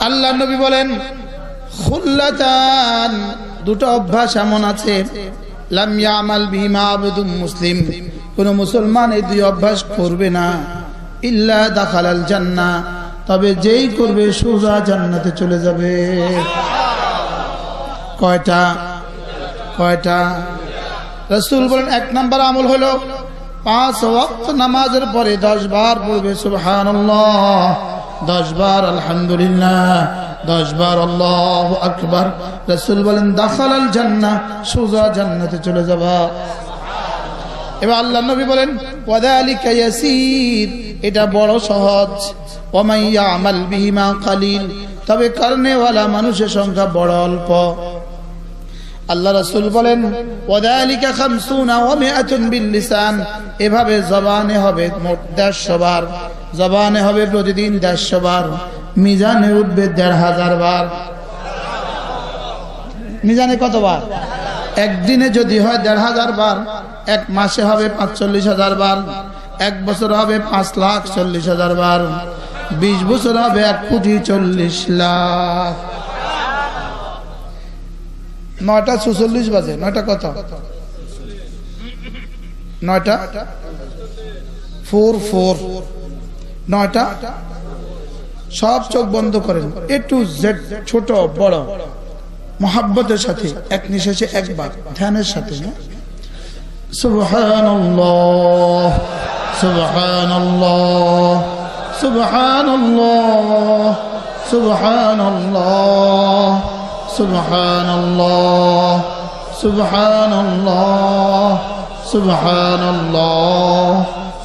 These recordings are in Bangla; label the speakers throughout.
Speaker 1: আল্লাহ নবী বলেন খুল্লাতান দুটো অভ্যাস এমন আছে। মুসলিম। কোন মুসলমান এই দুই অভ্যাস করবে না। ইল্লা জান্নাহ তবে যেই করবে সোজা জান্নাতে চলে যাবে। কয়টা? কয়টা? রসুল বলেন, এক নাম্বার আমল হলো পাঁচ ওয়াক্ত নামাজের পরে দশ বার পড়বে, সুবহানাল্লাহ। দশ বার আলহামদুলিল্লাহ, দশ বার আল্লাহ আকবার। রসুল বলেন দাখাল আল জান্নাহ, সোজা জান্নাতে চলে যাবা। এবার আল্লাহ নবী বলেন, ওয়াদালিকা ইয়াসির, এটা বড় সহজ। ওমাইয়া আমাল বিহিমা কালিল, তবে কারণেওয়ালা মানুষের সংখ্যা বড় অল্প। আল্লাহ রাসূল বলেন, ওয়াদালিকা খামসুনা ওয়া মিআতুন বিল লিসান, এভাবে জবানে হবে মোট 150 বার। জবানে হবে প্রতিদিন 150 বার, মিজানে উঠবে 1500 বার। মিজানে কতবার একদিনে যদি হয় দেড় হাজার বার, এক মাসে হবে পাঁচচল্লিশ হাজার বার, এক বছর হবে পাঁচ লাখ চল্লিশ হাজার বার, বিশ বছর হবে এক কোটি চল্লিশ লাখ। নয়টা ছচল্লিশ বাজে, নয়টা কত? নয়টা? Four four. নয়টা। সব চোখ বন্ধ করেন। এ টু জেড ছোট, বড়। মহাব্বতের সাথে, এক নিঃশ্বাসে একবার। ধ্যানের সাথে সুবহানুল্লাহ সুবহানুল্লাহ সুবহানুল্লাহ।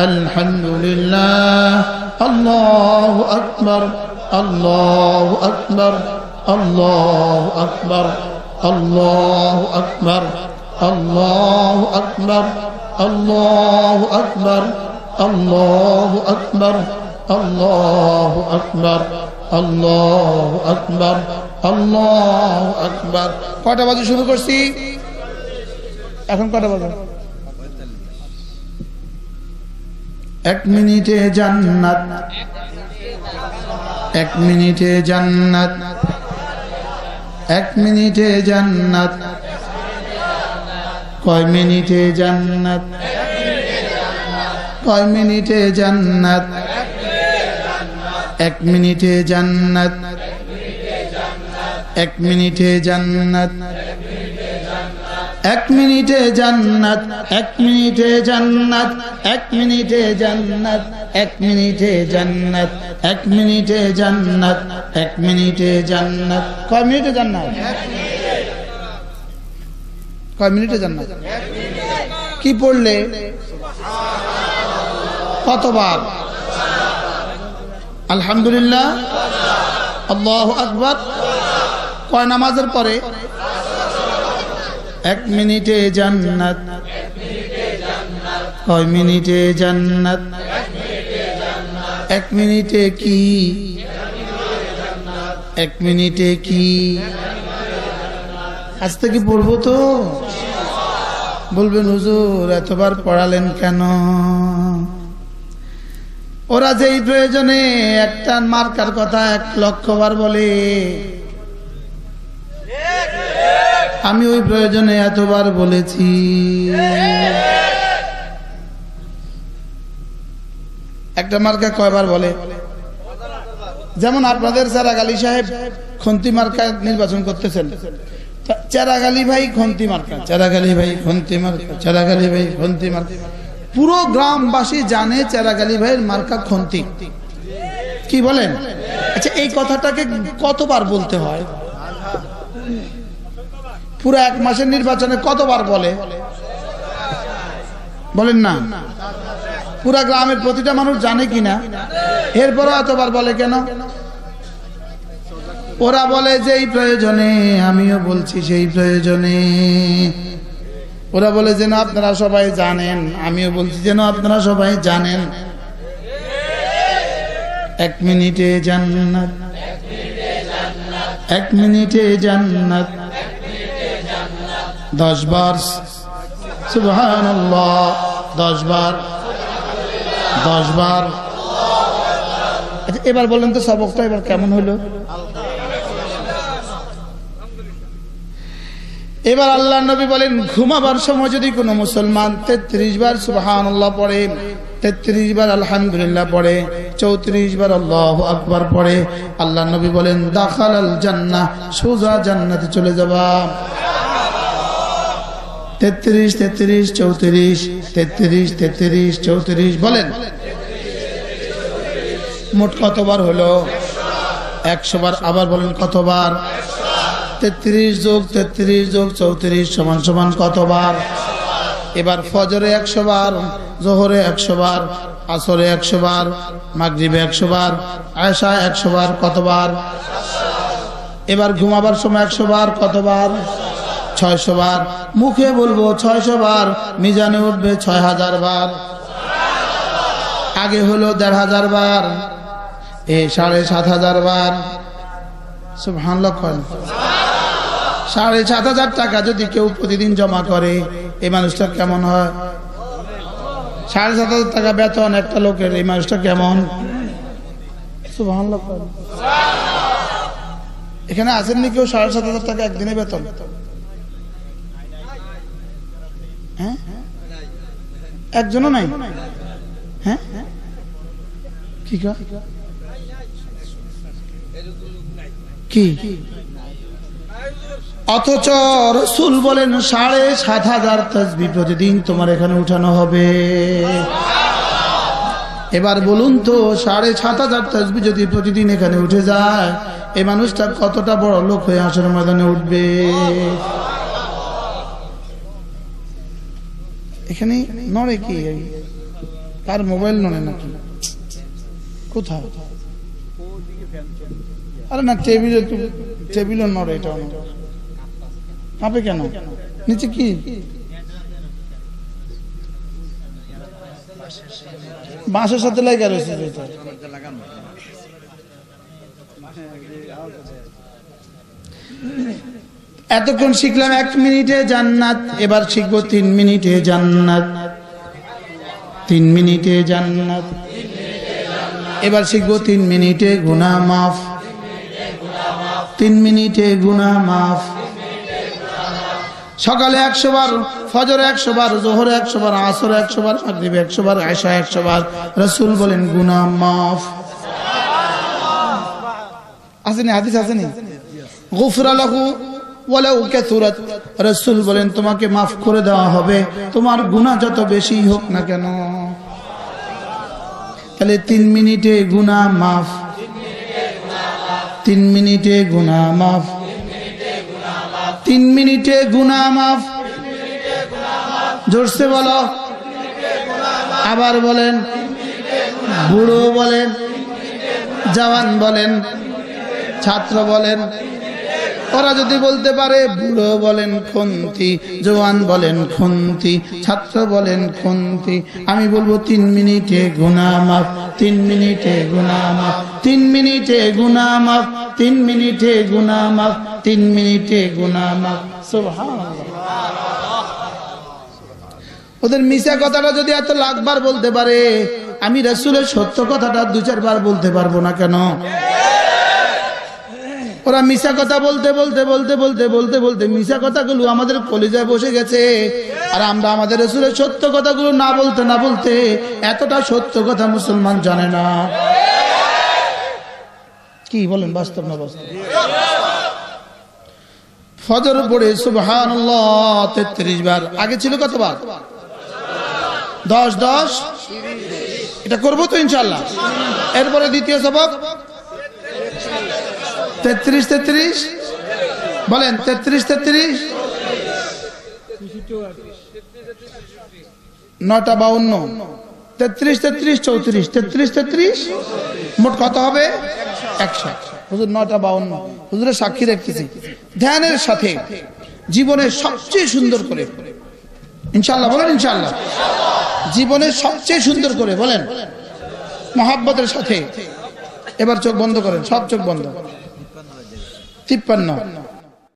Speaker 1: الحمد لله الله أكبر الله أكبر الله أكبر الله أكبر الله أكبر الله أكبر الله أكبر الله أكبر الله أكبر الله أكبر কয়টা বাজে শুরু করছি এখন কয়টা বাজে এক মিনিটে জান্নাত। এক মিনিটে জান্নাত। এক মিনিটে জান্নাত। কয় মিনিটে জান্নাত? কয় মিনিটে জান্নাত? এক মিনিটে জান্নাত। এক মিনিটে জান্নাত। এক মিনিটে জান্নাত, এক মিনিটে জান্নাত, এক মিনিটে জান্নাত, এক মিনিটে জান্নাত, এক মিনিটে জান্নাত, এক মিনিটে জান্নাত। কয় মিনিটে জান্নাত? কয় মিনিটে জান্নাত? কি পড়লে? কতবার? আলহামদুলিল্লাহ। আল্লাহ আকবর। কয় নামাজের পরে? এক মিনিটে জান্নাত। কয় মিনিটে জান্নাত? এক মিনিটে কি? এক মিনিটে কি? আজ থেকে পড়ব তো? বলবেন, হুজুর, এতবার পড়ালেন কেন? ওরা যেই প্রয়োজনে একটা মার্কার কথা এক লক্ষবার বলে আমি ওই প্রয়োজনে এতবার বলেছি। একটা মার্কা কয়বার বলে? যেমন আপনাদের চারাগালি সাহেব খন্তি মার্কা নির্বাচন করতেছেন। চারাগালি ভাই, খন্তি মার্কা। চারাগালি ভাই, খন্তি মার্কা, চারাগালি ভাই, খন্তি মার্কা। পুরো গ্রামবাসী জানে চারাগালি ভাইয়ের মার্কা খন্তি। কি বলেন? আচ্ছা এই কথাটাকে কতবার বলতে হয়? পুরো এক মাসের নির্বাচনে কতবার বলে? বলেন না। পুরা গ্রামের প্রতিটা মানুষ জানে কিনা? এরপরও এতবার বলে কেন? ওরা বলে যে এই প্রয়োজনে, আমিও বলছি সেই প্রয়োজনে। ওরা বলে, যেন আপনারা সবাই জানেন, আমিও বলছি যেন আপনারা সবাই জানেন। এক মিনিটে জান্নাত, এক মিনিটে জান্নাত। দশ বার। সুবহানাল্লাহ। দশ বার। দশ বার। আচ্ছা এবার বলেন তো সবকটা এবার কেমন হলো? এবার আল্লাহ নবী বলেন, ঘুমাবার সময় যদি কোনো মুসলমান তেত্রিশ বার সুবাহান পড়ে, তেত্রিশ বার আলহামদুলিল্লাহ পড়ে, চৌত্রিশ বার আল্লাহ আকবার পড়ে, আল্লাহ নবী বলেন দাখাল আল জান্না সোজা জান্নাতে চলে যাবা। তেত্রিশ তেত্রিশ, চৌত্রিশ, তেত্রিশ তেত্রিশ, চৌত্রিশ, বলেন। মোট কতবার হলো? একশো বার আবার বলেন কতবার? তেত্রিশ যোগ তেত্রিশ যোগ চৌত্রিশ সমান সমান কতবার? এবার ফজরে একশো বার জোহরে একশো বার আসরে একশো বার মাগরিবে একশো বার আয়সা একশো বার কতবার? এবার ঘুমাবার সময় একশো বার কতবার? ছয়শো বার। মুখে বলব ছয়শো বার, মিজানে উঠবে ছয় হাজার বার। আগে হলো দেড় হাজার বার, এ সাড়ে সাত হাজার বার। সুবহান লক্ষণ সাড়ে সাত হাজার টাকা যদি কেউ প্রতিদিন জমা করে, এই মানুষটা কেমন হয়? সাড়ে সাত হাজার টাকা বেতন একটা লোকের, এই মানুষটা কেমন? এখানে আসেননি কেউ সাড়ে সাত হাজার টাকা একদিনে বেতন বেতন হ্যাঁ একজনও নাই? হ্যাঁ? কি কি? অথচ রসুল বলেন, সাড়ে সাত হাজার তসবি প্রতিদিন তোমার এখানে উঠানো হবে। এবার বলুন তো, সাড়ে সাত হাজার তসবি যদি প্রতিদিন এখানে উঠে যায় এই মানুষটা কতটা বড় লোক হয়ে আসর ময়দানে উঠবে? এখানে নড়ে কি? কার মোবাইল নড়ে নাকি? কোথায় আরে না, টেবিলে টেবিলও নড়ে এটা কাঁপে কেন? নিচে কি? বাঁশের সাথে লাগা রয়েছে এতক্ষণ শিখলাম এক মিনিটে জান্নাত, এবার শিখব তিন মিনিটে জান্নাত। তিন মিনিটে জান্নাত। এবার শিখব তিন মিনিটে গুনা মাফ। তিন মিনিটে গুনা মাফ। সকালে একশো বার, ফজর একশো বার, জোহর একশো বার, আসর একশো বার, মাগরিবে একশো বার আয়সা একশো বার, রসুল বলেন গুনা মাফ। আসেনি, হাদিস আসেনি? গুফরা লাহু ওয়ালাউ কাসুরাত। রাসূল বলেন, তোমাকে মাফ করে দেওয়া হবে। তোমার গুনাহ যত বেশি হোক না কেন। তাহলে তিন মিনিটে গুনাহ মাফ। তিন মিনিটে গুনাহ মাফ। তিন মিনিটে গুনাহ মাফ। জোরসে বলো। আবার বলেন। বুড়ো বলেন। জওয়ান বলেন। ছাত্র বলেন। ওরা যদি বলতে পারে, বুড়ো বলেন খুন্তি, জোয়ান বলেন খুন্তি, ছাত্র বলেন খুন্তি, আমি বলব তিন মিনিটে গুনা মাফ, তিন মিনিটে গুনা মাফ, তিন মিনিটে গুনা মাফ, তিন মিনিটে গুনা মাফ, তিন মিনিটে গুনা মাফ। ওদের মিশা কথাটা যদি এত লাখবার বলতে পারে, আমি রসুলের সত্য কথাটা দু চারবার বলতে পারব না কেন? ওরা মিশা কথা বলতে বলতে বলতে বলতে বলতে বলতে মিশা কথাগুলো আমাদের কলিজায় বসে গেছে। আর আমরা আমাদের রসুলের সত্য কথাগুলো না বলতে না বলতে এতটা সত্য কথা মুসলমান জানে না। কি বলেন বাস্তব না বাস্তব? ফজর পড়ে সুবহান তেত্রিশ বার। আগে ছিল কতবার? দশ দশ? এটা করব তো ইনশাল্লাহ এরপরে দ্বিতীয় সবক? তেত্রিশ তেত্রিশ? বলেন, তেত্রিশ তেত্রিশ? নটা বাউন্ন। তেত্রিশ তেত্রিশ, চৌত্রিশ। তেত্রিশ তেত্রিশ? মোট কত হবে? একশো। হুজুর নটা বাউন্ন। হুজুরের সাক্ষী রাখতেছি ধ্যানের সাথে জীবনের সবচেয়ে সুন্দর করে। ইনশাল্লাহ বলেন ইনশাল্লাহ জীবনের সবচেয়ে সুন্দর করে, বলেন। মহাব্বতের সাথে। এবার চোখ বন্ধ করেন, সব চোখ বন্ধ। ತಿಪ್ಪನ್ನ